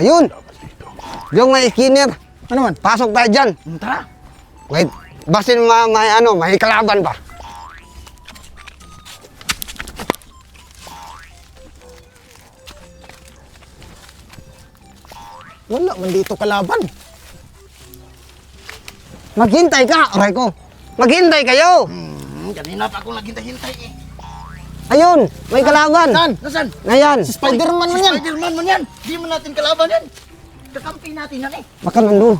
Ayun! Yung may skinner. Ano man? Pasok tayo dyan. Tara. Wait, basin ma, may ano, may kalaban pa. Wala man dito kalaban. Maghintay ka, aray ko. Maghintay kayo. Hmm, kanina pa ako naghintay-hintay eh. Ayun, may kalaban. Saan? Nasaan? Ayan. Si Spider-Man man yan. Spider-Man man yan. Di mo natin kalaban yan. Kakampi natin yan eh. Baka nandun.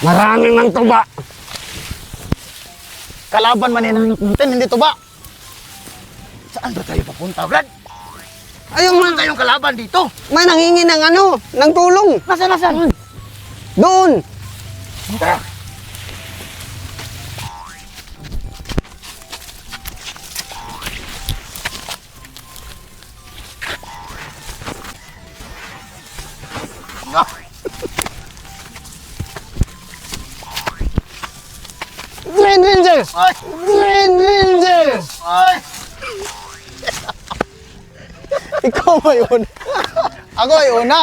Marami mang tuba. Kalaban man yan natin, hindi to ba? Saan ba tayo papunta, Brad? Ayun, Wala ma- tayong kalaban dito. may nanghingi ng ano, ng tulong. Nasaan, nasaan? Doon. Tara. Ah, Green Rangers! Ay! Green Rangers! Ay! Ikaw ba yun? Ako ay una.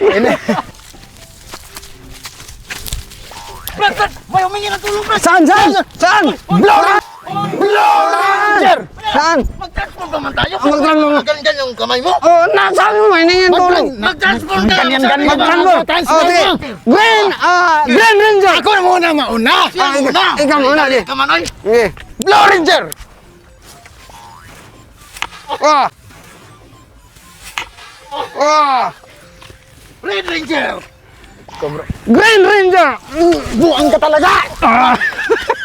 Ini. Brad, Brad! May humingi ng tulong, Brad! Saan, saan? Saan? Blow! Blow Ranger! Saan? Mag-transform ba man tayo? Ah, mag-transform. Ganyan yung kamay mo? Oh, nasaan mo? May ka! Ganyan, ganyan. Mag-transform. Oh, sige. Green, ah, Green Ranger! Ako na muna mauna. Siya Ah, ikaw- muna! ikaw muna, di. Ikaw man, oy! Sige. Blue Ranger. Oh! Oh! Red Ranger! Green Ranger! Buang ka talaga.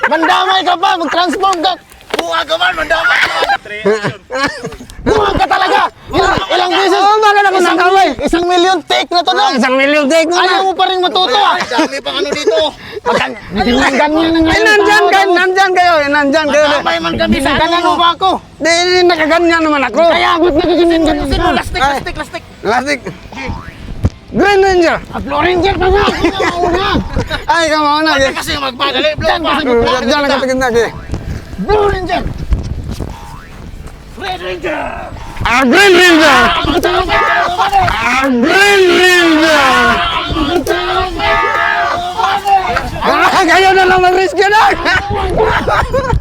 Mandamay ka pa. Mag-transform ka. Man, mandama ka man! Buang ka talaga. Ilang, ilang beses. Million take na to Ah, dong. isang milyon take mo Ayaw na. mo pa rin matuto ah. Dami pang ano dito! Ganyan na nga. Ay, nandyan kayo, nandyan kayo, eh, nandyan kayo. Damay man kami sa ano Ganyan mo ba ako? Di, nakaganyan naman ako. Kaya ba't nagaganyan ganyan Sino? ka? Lastik, Ay. lastik, lastik! Plastic. Green Ranger! Ah, Blue Ranger ka nga. Na. Ay, mauna. Bakit sige. kasi magpadali? Diyan pa! Diyan diyan lang katigin na. Blue Ranger. Red Ranger! Ah, Green Ranger! na lang mag-rescue ah! na!